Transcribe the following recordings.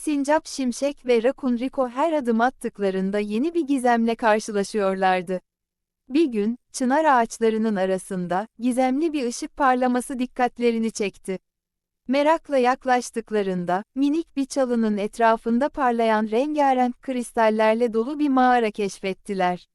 Sincap Şimşek ve Rakun Rico her adım attıklarında yeni bir gizemle karşılaşıyorlardı. Bir gün, çınar ağaçlarının arasında, gizemli bir ışık parlaması dikkatlerini çekti. Merakla yaklaştıklarında, minik bir çalının etrafında parlayan rengarenk kristallerle dolu bir mağara keşfettiler.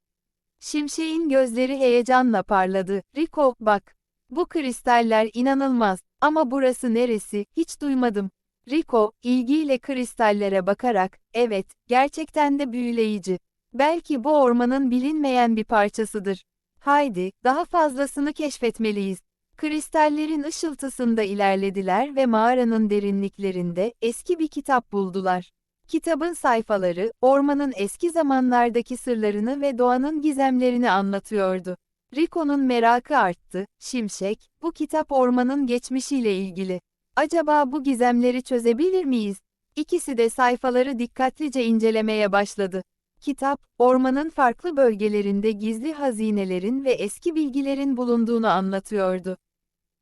Şimşek'in gözleri heyecanla parladı. Rico, bak. Bu kristaller inanılmaz. Ama burası neresi, hiç duymadım. Rico, ilgiyle kristallere bakarak, evet, gerçekten de büyüleyici. Belki bu ormanın bilinmeyen bir parçasıdır. Haydi, daha fazlasını keşfetmeliyiz. Kristallerin ışıltısında ilerlediler ve mağaranın derinliklerinde eski bir kitap buldular. Kitabın sayfaları, ormanın eski zamanlardaki sırlarını ve doğanın gizemlerini anlatıyordu. Rico'nun merakı arttı, Şimşek, bu kitap ormanın geçmişiyle ilgili. Acaba bu gizemleri çözebilir miyiz? İkisi de sayfaları dikkatlice incelemeye başladı. Kitap, ormanın farklı bölgelerinde gizli hazinelerin ve eski bilgilerin bulunduğunu anlatıyordu.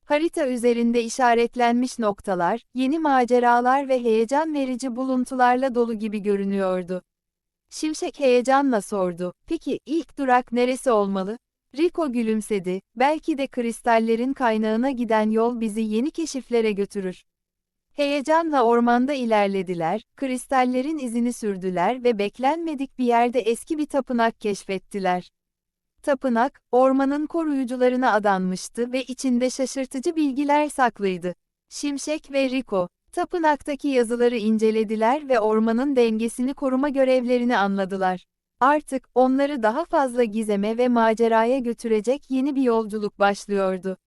Harita üzerinde işaretlenmiş noktalar, yeni maceralar ve heyecan verici buluntularla dolu gibi görünüyordu. Şimşek heyecanla sordu, peki ilk durak neresi olmalı? Rico gülümsedi, belki de kristallerin kaynağına giden yol bizi yeni keşiflere götürür. Heyecanla ormanda ilerlediler, kristallerin izini sürdüler ve beklenmedik bir yerde eski bir tapınak keşfettiler. Tapınak, ormanın koruyucularına adanmıştı ve içinde şaşırtıcı bilgiler saklıydı. Şimşek ve Rico, tapınaktaki yazıları incelediler ve ormanın dengesini koruma görevlerini anladılar. Artık onları daha fazla gizeme ve maceraya götürecek yeni bir yolculuk başlıyordu.